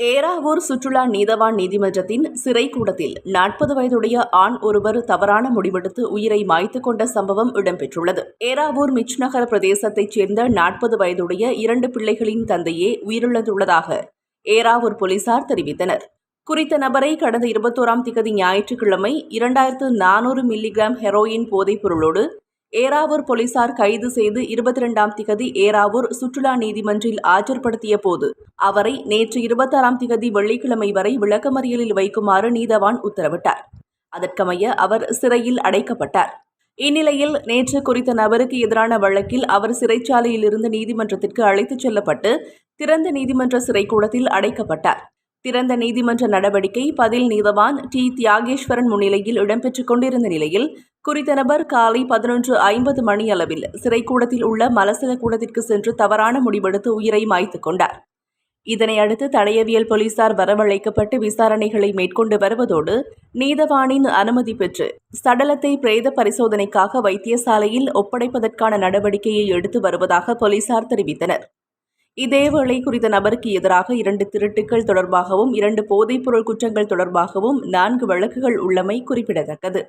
ஏராவூர் சுற்றுலா நீதவான் நீதிமன்றத்தின் சிறை கூடத்தில் நாற்பது வயதுடைய ஆண் ஒருவர் தவறான முடிவெடுத்து உயிரை மாய்த்து கொண்ட சம்பவம் இடம்பெற்றுள்ளது. ஏராவூர் மிச்நகர் பிரதேசத்தைச் சேர்ந்த நாற்பது வயதுடைய இரண்டு பிள்ளைகளின் தந்தையே உயிரிழந்துள்ளதாக ஏராவூர் போலீசார் தெரிவித்தனர். குறித்த நபரை கடந்த இருபத்தோராம் திகதி ஞாயிற்றுக்கிழமை இரண்டாயிரத்து நானூறு மில்லிகிராம் ஹெரோயின் போதைப் பொருளோடு ஏராவூர் போலீசார் கைது செய்து இருபத்தி இரண்டாம் திகதி ஏராவூர் சுற்றுலா நீதிமன்றில் ஆஜர்படுத்திய போது அவரை நேற்று இருபத்தாறாம் திகதி வெள்ளிக்கிழமை வரை விளக்கமறியலில் வைக்குமாறு நீதவான் உத்தரவிட்டார். அதற்கமைய அவர் சிறையில் அடைக்கப்பட்டார். இந்நிலையில் நேற்று குறித்த நபருக்கு எதிரான வழக்கில் அவர் சிறைச்சாலையில் இருந்து நீதிமன்றத்திற்கு அழைத்துச் செல்லப்பட்டு திறந்த நீதிமன்ற சிறைக்கூடத்தில் அடைக்கப்பட்டார். திறந்த நீதிமன்ற நடவடிக்கை பதில் நீதவான் டி. தியாகேஸ்வரன் முன்னிலையில் இடம்பெற்றுக் கொண்டிருந்த நிலையில் குறித்த நபர் காலை பதினொன்று ஐம்பது மணி அளவில் சிறைக்கூடத்தில் உள்ள மலசல கூடத்திற்கு சென்று தவறான முடிவெடுத்து உயிரை மாய்த்துக் கொண்டார். இதனையடுத்து தடயவியல் போலீசார் வரவழைக்கப்பட்டு விசாரணைகளை மேற்கொண்டு வருவதோடு நீதவானின் அனுமதி பெற்று சடலத்தை பிரேத பரிசோதனைக்காக வைத்தியசாலையில் ஒப்படைப்பதற்கான நடவடிக்கையை எடுத்து வருவதாக போலீசார் தெரிவித்தனர். இதேவேளை குறித்த நபருக்கு எதிராக இரண்டு திருட்டுக்கள் தொடர்பாகவும் இரண்டு போதைப்பொருள் குற்றங்கள் தொடர்பாகவும் நான்கு வழக்குகள் உள்ளமை குறிப்பிடத்தக்கது.